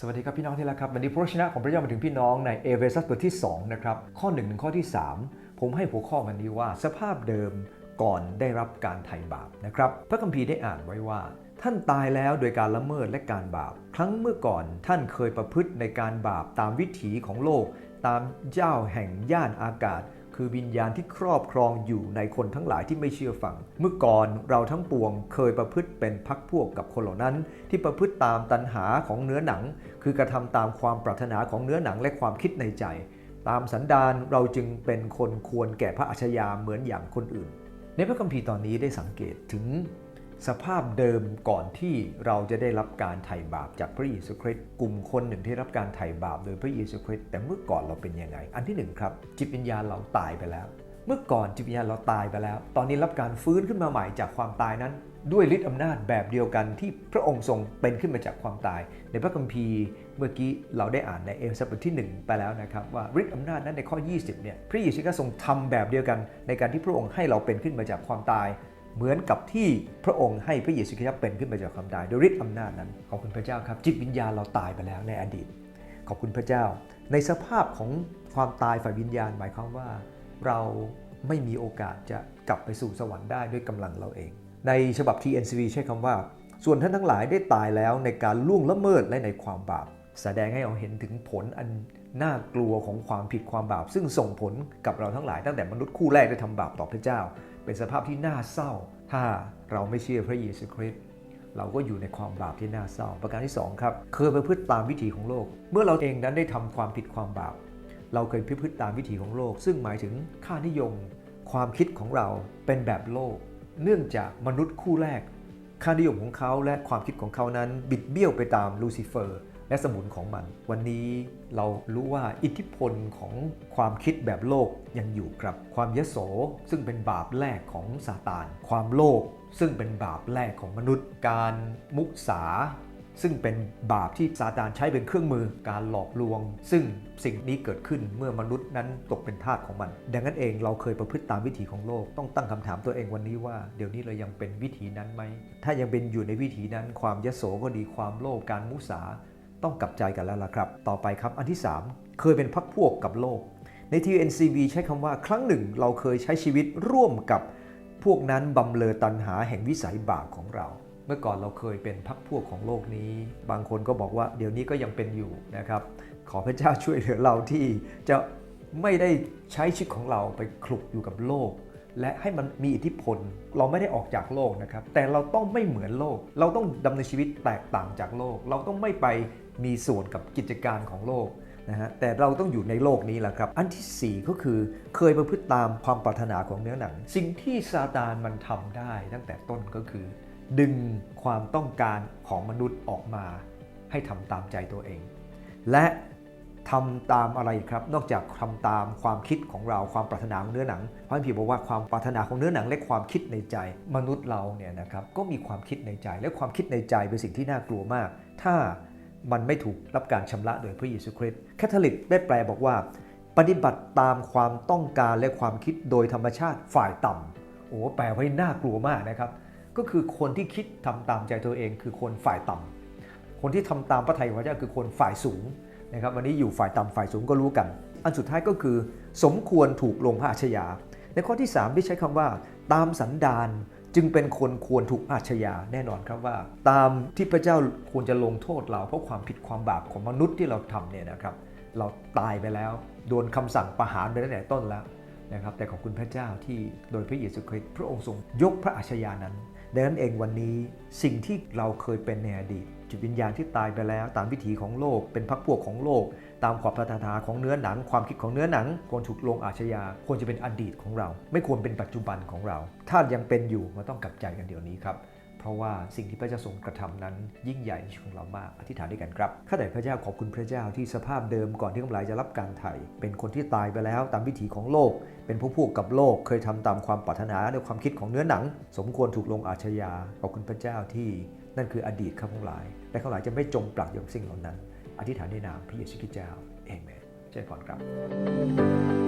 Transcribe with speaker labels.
Speaker 1: สวัสดีครับพี่น้องที่รักครับวันนี้พระวจนะของพระเจ้ามาถึงพี่น้องในเอเฟซัสบทที่2นะครับข้อ1ถึงข้อที่ 3 ผมให้หัวข้อวันนี้ว่าสภาพเดิมก่อนได้รับการไถ่บาปนะครับพระคัมภีร์ได้อ่านไว้ว่า ท่านตายแล้วโดยการละเมิดและการบาป ครั้งเมื่อก่อนท่านเคยประพฤติในการบาปตามวิถีของโลก ตามเจ้าแห่งย่านอากาศ คือวิญญาณที่ครอบครองอยู่ในคนทั้งหลายที่ไม่เชื่อฟัง เมื่อก่อนเราทั้งปวงเคยประพฤติเป็นพักพวกกับคนเหล่านั้น ที่ประพฤติตามตัณหาของเนื้อหนัง คือกระทำตามความปรารถนาของเนื้อหนังและความคิดในใจ ตามสันดานเราจึงเป็นคนควรแก่พระอัชยาเหมือนอย่างคนอื่น ในพระคัมภีร์ตอนนี้ได้สังเกตถึง สภาพเดิมก่อนที่เราจะได้รับการไถ่บาปจากพระเยซูคริสต์กลุ่มคนหนึ่งที่รับการไถ่บาปโดยพระเยซูคริสต์แต่เมื่อก่อนเราเป็นยังไง อันที่หนึ่งครับจิตวิญญาณเราตายไปแล้ว เมื่อก่อนจิตวิญญาณเราตายไปแล้ว ตอนนี้รับการฟื้นขึ้นมาใหม่จากความตายนั้น ด้วยฤทธิ์อำนาจแบบเดียวกันที่พระองค์ทรงเป็นขึ้นมาจากความตาย ในพระคัมภีร์เมื่อกี้เราได้อ่านในเอเฟซัสบทที่ 1 ไปแล้วนะครับว่าฤทธิ์อำนาจนั้นในข้อ 20เนี่ยพระเยซูก็ทรงทำแบบเดียวกัน ในการที่พระองค์ให้เราเป็นขึ้นมาจากความตาย เหมือนกับที่พระองค์ให้พระเยซูคริสต์เป็นขึ้นมาจากความตายโดยฤทธิ์อำนาจนั้นขอบคุณพระเจ้าครับ จิตวิญญาณเราตายไปแล้วในอดีต ขอบคุณพระเจ้า ในสภาพของความตายฝ่ายวิญญาณหมายความว่า เราไม่มีโอกาสจะกลับไปสู่สวรรค์ได้ด้วยกำลังเราเอง ในฉบับ TNCV ใช้คำว่า ส่วนท่านทั้งหลายได้ตายแล้วในการล่วงละเมิดและในความบาปแสดงให้เราเห็นถึงผลอันน่ากลัวของความผิดความบาป ซึ่งส่งผลกับเราทั้งหลายตั้งแต่มนุษย์คู่แรกได้ทำบาปต่อพระเจ้า เป็นสภาพที่น่าเศร้า ถ้าเราไม่เชื่อพระเยซูคริสต์เราก็อยู่ในความบาปที่น่าเศร้า ประการที่2ครับเคยประพฤติตามวิถีของโลก เมื่อเราเองนั้นได้ทำความผิดความบาป เราเคยประพฤติตามวิถีของโลก ซึ่งหมายถึงค่านิยม ความคิดของเราเป็นแบบโลก เนื่องจากมนุษย์คู่แรก ค่านิยมของเขาและความคิดของเขานั้นบิดเบี้ยวไปตามลูซิเฟอร์ และสมุนของมัน วันนี้เรารู้ว่าอิทธิพลของความคิดแบบโลกยังอยู่ครับ ความยโสซึ่งเป็นบาปแรกของซาตาน ความโลภซึ่งเป็นบาปแรกของมนุษย์ การมุสาซึ่งเป็นบาปที่ซาตานใช้เป็นเครื่องมือการหลอกลวง ซึ่งสิ่งนี้เกิดขึ้นเมื่อมนุษย์นั้นตกเป็นทาสของมัน ดังนั้นเองเราเคยประพฤติตามวิถีของโลก ต้องตั้งคำถามตัวเองวันนี้ว่า เดี๋ยวนี้เรายังเป็นวิถีนั้นไหม ถ้ายังเป็นอยู่ในวิถีนั้น ความยโสก็ดีความโลภการมุสา ต้องกลับใจกันแล้วล่ะครับ ต่อไปครับอันที่ 3 เคยเป็นพักพวกกับโลก ใน TNCV ใช้คำว่าครั้งหนึ่งเราเคยใช้ชีวิตร่วมกับพวกนั้นบำเลอตันหาแห่งวิสัยบาปของเรา เมื่อก่อนเราเคยเป็นพักพวกของโลกนี้ บางคนก็บอกว่าเดี๋ยวนี้ก็ยังเป็นอยู่นะครับ ขอพระเจ้าช่วยเหลือเราที่จะไม่ได้ใช้ชีวิตของเราไปคลุกอยู่กับโลก และให้มันมีอิทธิพล เราไม่ได้ออกจากโลกนะครับ แต่เราต้องไม่เหมือนโลก เราต้องดำเนินชีวิตแตกต่างจากโลก เราต้องไม่ไป มีส่วนกับกิจการของโลกนะฮะแต่เราต้องอยู่ในโลกนี้แหละครับ อันที่ 4 ก็คือเคยประพฤติตามความปรารถนาของเนื้อหนัง สิ่งที่ซาตานมันทำได้ตั้งแต่ต้นก็คือ ดึงความต้องการของมนุษย์ออกมา ให้ทำตามใจตัวเอง และทำตามอะไรครับ นอกจากทำตามความคิดของเราความปรารถนาของเนื้อหนังพระคัมภีร์บอกว่าความปรารถนาของเนื้อหนังและความคิดในใจ มนุษย์เราเนี่ยนะครับก็มีความคิดในใจ และความคิดในใจเป็นสิ่งที่น่ากลัวมาก ถ้า มันไม่ถูกรับการชำระโดยพระเยซูคริสต์แคทอลิกได้แปลบอกว่า ปฏิบัติตามความต้องการและความคิดโดยธรรมชาติฝ่ายต่ำโอ้แปลไว้น่ากลัวมากนะครับ ก็คือคนที่คิดทำตามใจตัวเอง คือคนฝ่ายต่ำคนที่ทำตามพระทัยของพระเจ้าคือคนฝ่ายสูงนะครับวันนี้อยู่ฝ่ายต่ำฝ่ายสูงก็รู้กัน อันสุดท้ายก็คือ สมควรถูกลงพระอาชญาในข้อที่ 3 ที่ใช้คำว่า ตามสันดาน จึงเป็นคนควรถูกอาชญาแน่นอนครับว่า ตามที่พระเจ้าควรจะลงโทษเรา เพราะความผิดความบาปของมนุษย์ที่เราทำเนี่ยนะครับ เราตายไปแล้วโดนคำสั่งประหารไปตั้งแต่ต้นแล้วนะครับแต่ขอบคุณพระเจ้าที่โดยพระเยซูคริสต์พระองค์ทรงยกพระอาชญานั้น ดังนั้นเองวันนี้สิ่งที่เราเคยเป็นในอดีตจิตวิญญาณที่ตายไปแล้ว ตามวิถีของโลก เป็นพักพวกของโลก ตามความปรารถนาของเนื้อหนัง ความคิดของเนื้อหนังควรถูกลงอาชญาควรจะเป็นอดีตของเรา ไม่ควรเป็นปัจจุบันของเรา ถ้ายังเป็นอยู่มันต้องกลับใจกันเดี๋ยวนี้ครับ เพราะว่าสิ่งที่พระเจ้าทรงกระทำนั้น ยิ่งใหญ่ในชีวิตของเรามากอธิษฐานด้วยกันครับข้าแต่พระเจ้าขอบคุณพระเจ้าที่สภาพเดิมก่อนที่กำไรจะรับการไถ่เป็นคนที่ตายไปแล้วตามวิถีของโลก เป็นผู้พวกกับโลก เคยทำตามความปรารถนาในความคิดของเนื้อหนัง สมควรถูกลงอาชญาขอบคุณพระเจ้าที่นั่นคืออดีตข้าพหลายและข้าพหลายจะไม่จมปลักอยู่กับสิ่งเหล่านั้น อธิษฐานในนามพระเยซูคริสต์เจ้าเอเมนเจริญพรครับ